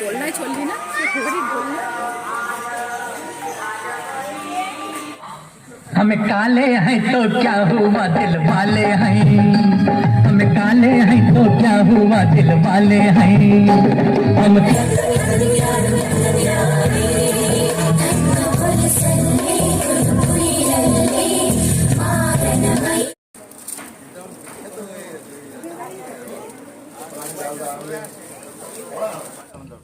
দোলনায় চললি না ফেভারিট দোলনা हम काले हैं तो क्या हुआ दिल वाले हैं? हम काले हैं तो क्या हुआ दिल वाले हैं? हम